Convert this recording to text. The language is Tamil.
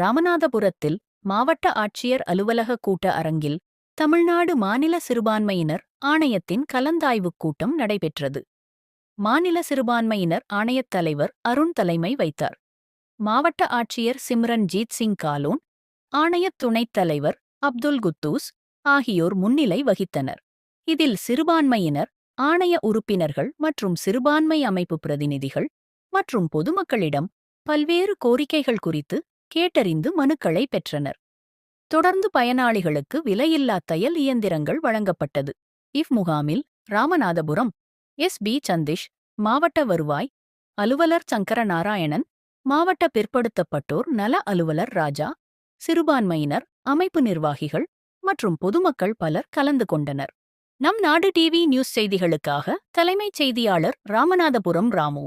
ராமநாதபுரத்தில் மாவட்ட ஆட்சியர் அலுவலக கூட்ட அரங்கில் தமிழ்நாடு மாநில சிறுபான்மையினர் ஆணையத்தின் கலந்தாய்வுக் கூட்டம் நடைபெற்றது. மாநில சிறுபான்மையினர் ஆணையத் தலைவர் அருண் தலைமை வைத்தார். மாவட்ட ஆட்சியர் சிம்ரன்ஜீத் சிங் காலோன் ஆணையத் துணைத் தலைவர் அப்துல் குத்தூஸ் ஆகியோர் முன்னிலை வகித்தனர். இதில் சிறுபான்மையினர் ஆணைய உறுப்பினர்கள் மற்றும் சிறுபான்மை அமைப்பு பிரதிநிதிகள் மற்றும் பொதுமக்களிடம் பல்வேறு கோரிக்கைகள் குறித்து கேட்டறிந்து மனுக்களை பெற்றனர். தொடர்ந்து பயனாளிகளுக்கு விலையில்லா தையல் இயந்திரங்கள் வழங்கப்பட்டது. இவ் முகாமில் ராமநாதபுரம் எஸ். பி. சந்திஷ் மாவட்ட வருவாய் அலுவலர் சங்கர நாராயணன் மாவட்ட பிற்படுத்தப்பட்டோர் நல அலுவலர் ராஜா சிறுபான்மையினர் அமைப்பு நிர்வாகிகள் மற்றும் பொதுமக்கள் பலர் கலந்து கொண்டனர். நம் நாடு டிவி நியூஸ் செய்திகளுக்காக தலைமைச் செய்தியாளர் ராமநாதபுரம் ராமு.